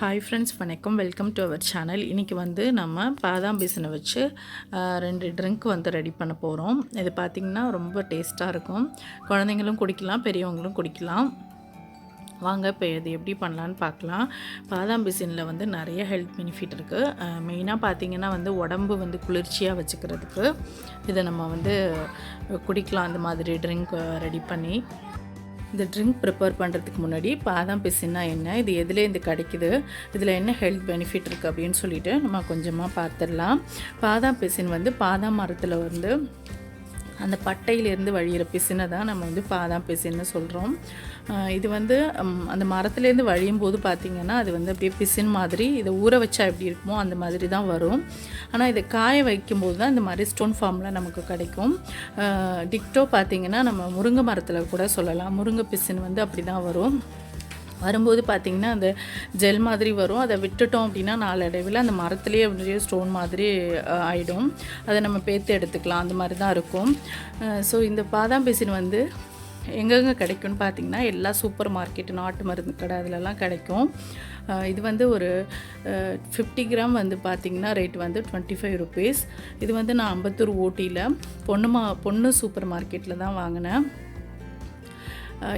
Hi friends வணக்கம். Welcome to our channel இன்றைக்கி வந்து நம்ம பாதாம் பிசினை வச்சு ரெண்டு ட்ரிங்க் வந்து ரெடி பண்ண போகிறோம் இது பார்த்திங்கன்னா ரொம்ப டேஸ்ட்டாக இருக்கும். குழந்தைங்களும் குடிக்கலாம் பெரியவங்களும் குடிக்கலாம். வாங்க இப்போ இது எப்படி பண்ணலான்னு பார்க்கலாம் பாதாம் பிசினில் வந்து நிறைய ஹெல்த் பெனிஃபிட் இருக்குது மெயினாக பார்த்திங்கன்னா வந்து உடம்பு வந்து குளிர்ச்சியாக வச்சுக்கிறதுக்கு இதை நம்ம வந்து குடிக்கலாம். அந்த மாதிரி ட்ரிங்க் ரெடி பண்ணி. இந்த ட்ரிங்க் ப்ரிப்பேர் பண்ணுறதுக்கு முன்னாடி பாதாம் பிசின்னா என்ன இது எதுலேருந்து கிடைக்குது இதில் என்ன ஹெல்த் பெனிஃபிட் இருக்குது அப்படின்னு சொல்லிட்டு நம்ம கொஞ்சமாக பார்த்துடலாம். பாதாம் பிசின் வந்து பாதாம் மரத்தில் வந்து அந்த பட்டையிலேருந்து வழியிற பிசினை தான் நம்ம வந்து பாதாம் பிசின்னு சொல்கிறோம் இது வந்து அந்த மரத்துலேருந்து வழியும் போது பார்த்திங்கன்னா அது வந்து அப்படியே பிசின் மாதிரி இதை ஊற வச்சா எப்படி இருக்குமோ அந்த மாதிரி தான் வரும். ஆனால் இதை காய வைக்கும்போது தான் இந்த மாதிரி ஸ்டோன் ஃபார்மில் நமக்கு கிடைக்கும். டிக்டோ பார்த்திங்கன்னா நம்ம முருங்கை மரத்தில் கூட சொல்லலாம். முருங்கை பிசின் வந்து அப்படி தான் வரும். வரும்போது பார்த்திங்கன்னா அந்த ஜெல் மாதிரி வரும். அதை விட்டுட்டோம் அப்படின்னா நாளடைவில் அந்த மரத்துலேயே அப்படியே ஸ்டோன் மாதிரி ஆகிடும் அதை நம்ம பேத்து எடுத்துக்கலாம். அந்த மாதிரி தான் இருக்கும். ஸோ இந்த பாதாம் பேசின் வந்து எங்கெங்கே கிடைக்கும்னு பார்த்தீங்கன்னா எல்லா சூப்பர் மார்க்கெட்டு நாட்டு மருந்து கடை அதிலலாம் கிடைக்கும். இது வந்து ஒரு ஃபிஃப்டி கிராம் வந்து பார்த்திங்கன்னா ரேட் வந்து டுவெண்ட்டி ஃபைவ் ருபீஸ் இது வந்து நான் அம்பத்தூர் ஊட்டியில் பொண்ணு மா பொண்ணு சூப்பர் மார்க்கெட்டில் தான் வாங்கினேன்.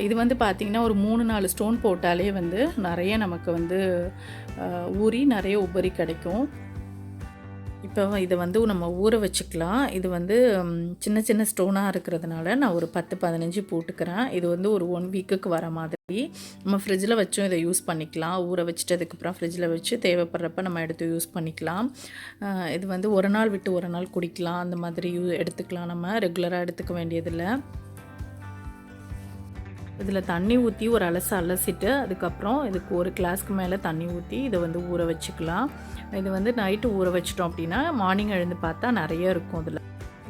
இது வந்து பார்த்திங்கன்னா ஒரு மூணு நாலு ஸ்டோன் போட்டாலே வந்து நிறைய நமக்கு வந்து ஊறி நிறைய உபரி கிடைக்கும். இப்போ இதை வந்து நம்ம ஊற வச்சுக்கலாம். இது வந்து சின்ன சின்ன ஸ்டோனாக இருக்கிறதுனால நான் ஒரு பத்து பதினஞ்சு போட்டுக்கிறேன். இது வந்து ஒரு ஒன் வீக்குக்கு வர மாதிரி. நம்ம ஃப்ரிட்ஜில் வச்சும் இதை யூஸ் பண்ணிக்கலாம். ஊற வச்சுட்டு அதுக்கப்புறம் ஃப்ரிட்ஜில் வச்சு தேவைப்படுறப்ப நம்ம எடுத்து யூஸ் பண்ணிக்கலாம். இது வந்து ஒரு நாள் விட்டு ஒரு நாள் குடிக்கலாம். அந்த மாதிரி யூ எடுத்துக்கலாம். நம்ம ரெகுலராக எடுத்துக்க வேண்டியதில்லை. இதில் தண்ணி ஊற்றி ஒரு அலசு அலசிட்டு அதுக்கப்புறம் இதுக்கு ஒரு கிளாஸ்க்கு மேலே தண்ணி ஊற்றி இதை வந்து ஊற வச்சுக்கலாம். இது வந்து நைட்டு ஊற வச்சிட்டோம் அப்படின்னா மார்னிங் எழுந்து பார்த்தா நிறைய இருக்கும் இதில்.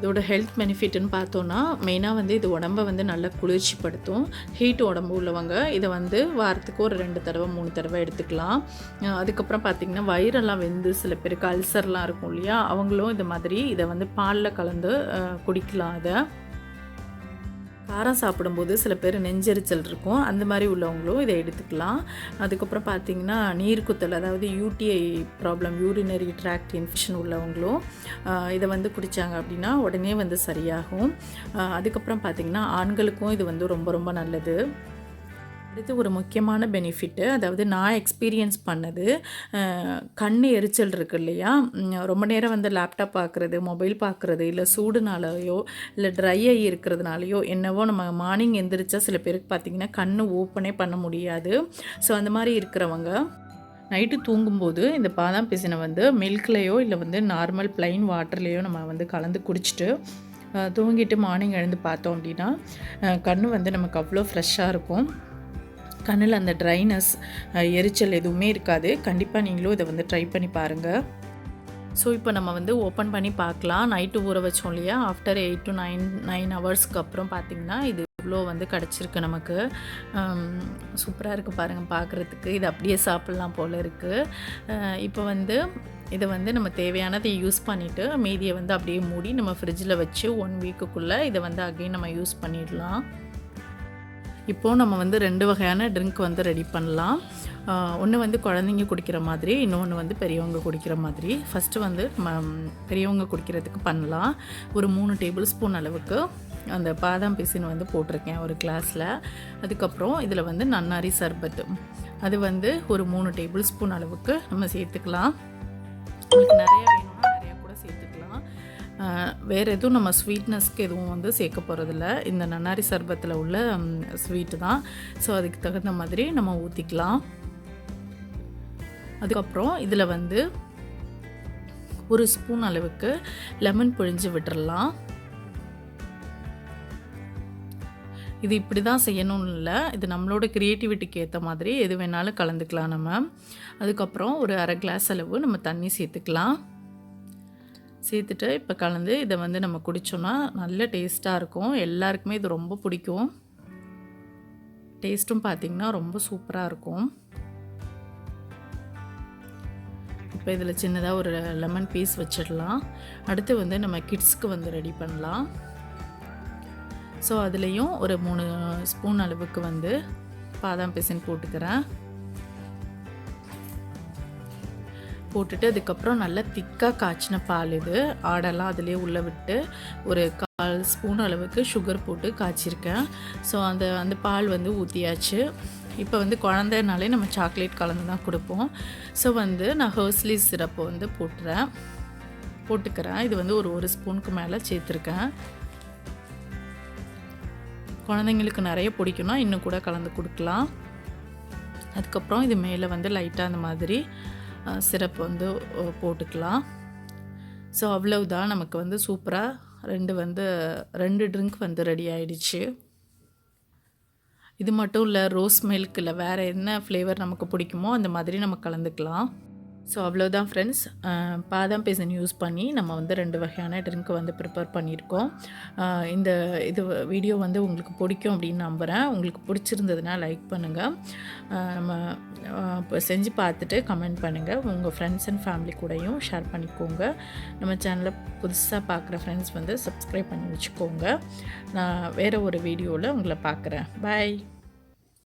இதோட ஹெல்த் பெனிஃபிட்னு பார்த்தோன்னா மெயினாக வந்து இது உடம்பை வந்து நல்லா குளிர்ச்சிப்படுத்தும். ஹீட் உடம்பு உள்ளவங்க இதை வந்து வாரத்துக்கு ஒரு ரெண்டு தடவை மூணு தடவை எடுத்துக்கலாம். அதுக்கப்புறம் பார்த்திங்கன்னா வயிறெல்லாம் வெந்து சில பேருக்கு அல்சர்லாம் இருக்கும் இல்லையா? அவங்களும் இந்த மாதிரி இதை வந்து பாலில் கலந்து குடிக்கலாம் அதை காரம் சாப்பிடும்போது சில பேர் நெஞ்செரிச்சல் இருக்கும். அந்த மாதிரி உள்ளவங்களும் இதை எடுத்துக்கலாம். அதுக்கப்புறம் பார்த்தீங்கன்னா நீர்க்குத்தல் அதாவது UTI problem urinary tract infection உள்ளவங்களும் இதை வந்து குடித்தாங்க அப்படின்னா உடனே வந்து சரியாகும். அதுக்கப்புறம் பார்த்திங்கன்னா ஆண்களுக்கும் இது வந்து ரொம்ப ரொம்ப நல்லது. அடுத்து ஒரு முக்கியமான பெனிஃபிட்டு அதாவது நான் எக்ஸ்பீரியன்ஸ் பண்ணது கண் எரிச்சல் இருக்கு இல்லையா? ரொம்ப நேரம் வந்து லேப்டாப் பார்க்குறது மொபைல் பார்க்குறது இல்லை சூடுனாலையோ இல்லை ட்ரை ஆகி இருக்கிறதுனாலையோ என்னவோ நம்ம மார்னிங் எந்திரிச்சா சில பேருக்கு பார்த்திங்கன்னா கண் ஓப்பனே பண்ண முடியாது. ஸோ அந்த மாதிரி இருக்கிறவங்க நைட்டு தூங்கும்போது இந்த பாதாம் பிசினை வந்து மில்க்லேயோ இல்லை வந்து நார்மல் ப்ளைன் வாட்டர்லேயோ நம்ம வந்து கலந்து குடிச்சிட்டு தூங்கிட்டு மார்னிங் எழுந்து பார்த்தோம் அப்படின்னா கண் வந்து நமக்கு அவ்வளோ ஃப்ரெஷ்ஷாக இருக்கும். கண்ணில் அந்த ட்ரைனஸ் எரிச்சல் எதுவுமே இருக்காது. கண்டிப்பாக நீங்களும் இதை வந்து ட்ரை பண்ணி பாருங்கள் ஸோ இப்போ நம்ம வந்து ஓப்பன் பண்ணி பார்க்கலாம். நைட்டு ஊற வச்சோம் இல்லையா? After eight to nine nine ஹவர்ஸ்க்கு அப்புறம் பார்த்திங்கன்னா இது இவ்வளோ வந்து கிடச்சிருக்கு நமக்கு. சூப்பராக இருக்குது பாருங்கள் பார்க்குறதுக்கு இது அப்படியே சாப்பிட்லாம் போல் இருக்குது இப்போ வந்து இதை வந்து நம்ம தேவையானதை யூஸ் பண்ணிவிட்டு மீதியை வந்து அப்படியே மூடி நம்ம ஃப்ரிட்ஜில் வச்சு ஒன் வீக்குக்குள்ளே இதை வந்து அகைன் நம்ம யூஸ் பண்ணிடலாம். இப்போது நம்ம வந்து ரெண்டு வகையான ட்ரிங்க் வந்து ரெடி பண்ணலாம். ஒன்று வந்து குழந்தைங்க குடிக்கிற மாதிரி இன்னொன்று வந்து பெரியவங்க குடிக்கிற மாதிரி. ஃபஸ்ட்டு வந்து நம்ம பெரியவங்க குடிக்கிறதுக்கு பண்ணலாம். ஒரு மூணு டேபிள் ஸ்பூன் அளவுக்கு அந்த பாதாம் பிசின் வந்து போட்டிருக்கேன் ஒரு கிளாஸில் அதுக்கப்புறம் இதில் வந்து நன்னாரி சர்பத்து. அது வந்து ஒரு மூணு டேபிள் ஸ்பூன் அளவுக்கு நம்ம சேர்த்துக்கலாம். உங்களுக்கு நிறைய வேறு எதுவும் நம்ம ஸ்வீட்னஸ்க்கு எதுவும் வந்து சேர்க்க போகிறதில்ல இந்த நன்னாரி சர்பத்தில் உள்ள ஸ்வீட்டு தான். ஸோ அதுக்கு தகுந்த மாதிரி நம்ம ஊற்றிக்கலாம் அதுக்கப்புறம் இதில் வந்து ஒரு ஸ்பூன் அளவுக்கு லெமன் பொழிஞ்சு விட்டுறலாம். இது இப்படி தான் செய்யணும்னு இல்லை. இது நம்மளோட க்ரியேட்டிவிட்டிக்கு ஏற்ற மாதிரி எது வேணாலும் கலந்துக்கலாம் நம்ம. அதுக்கப்புறம் ஒரு அரை கிளாஸ் அளவு நம்ம தண்ணி சேர்த்துக்கலாம். சேர்த்துட்டு இப்போ கலந்து இதை வந்து நம்ம குடித்தோன்னா நல்ல டேஸ்ட்டாக இருக்கும். எல்லாருக்குமே இது ரொம்ப பிடிக்கும். டேஸ்ட்டும் பார்த்திங்கன்னா ரொம்ப சூப்பராக இருக்கும். இப்போ இதில் சின்னதாக ஒரு லெமன் பீஸ் வச்சிடலாம். அடுத்து வந்து நம்ம கிட்ஸ்க்கு வந்து ரெடி பண்ணலாம். ஸோ அதுலேயும் ஒரு மூணு ஸ்பூன் அளவுக்கு வந்து பாதாம் பிசின் போட்டுக்கிறேன். போட்டுட்டு அதுக்கப்புறம் நல்லா திக்காக காய்ச்சின பால் இது. ஆடெல்லாம் அதிலே உள்ளே விட்டு ஒரு கால் ஸ்பூன் அளவுக்கு சுகர் போட்டு காய்ச்சிருக்கேன். ஸோ அந்த அந்த பால் வந்து ஊற்றியாச்சு இப்போ வந்து குழந்தைனாலே நம்ம சாக்லேட் கலந்து தான் கொடுப்போம். ஸோ வந்து நான் ஹர்ஸ்லி சிரப்பை வந்து போட்டுறேன். போட்டுக்கிறேன். இது வந்து ஒரு ஒரு ஸ்பூனுக்கு மேலே சேர்த்துருக்கேன். குழந்தைங்களுக்கு நிறைய பிடிக்கும்னா இன்னும் கூட கலந்து கொடுக்கலாம். அதுக்கப்புறம் இது மேலே வந்து லைட்டாக அந்த மாதிரி சிரப் வந்து போட்டுக்கலாம். ஸோ அவ்வளவுதான். நமக்கு வந்து சூப்பராக ரெண்டு வந்து ரெண்டு ட்ரிங்க் வந்து ரெடி ஆயிடுச்சு. இது மட்டும் இல்லை ரோஸ் மில்க் இல்லை வேறு என்ன ஃப்ளேவர் நமக்கு பிடிக்குமோ அந்த மாதிரி நம்ம கலந்துக்கலாம். ஸோ அவ்வளோதான் ஃப்ரெண்ட்ஸ் பாதாம் பேசன் யூஸ் பண்ணி நம்ம வந்து ரெண்டு வகையான ட்ரிங்க் வந்து ப்ரிப்பேர் பண்ணியிருக்கோம். இந்த இது வீடியோ வந்து உங்களுக்கு பிடிக்கும் அப்படின்னு நம்புகிறேன் உங்களுக்கு பிடிச்சிருந்ததுன்னா லைக் பண்ணுங்கள் நம்ம செஞ்சு பார்த்துட்டு கமெண்ட் பண்ணுங்கள் உங்கள் ஃப்ரெண்ட்ஸ் அண்ட் ஃபேமிலி கூடயும் ஷேர் பண்ணிக்கோங்க. நம்ம சேனலை புதுசாக பார்க்குற ஃப்ரெண்ட்ஸ் வந்து சப்ஸ்கிரைப் பண்ணி வச்சுக்கோங்க. நான் வேறு ஒரு வீடியோவில் உங்களை பார்க்குறேன். பாய்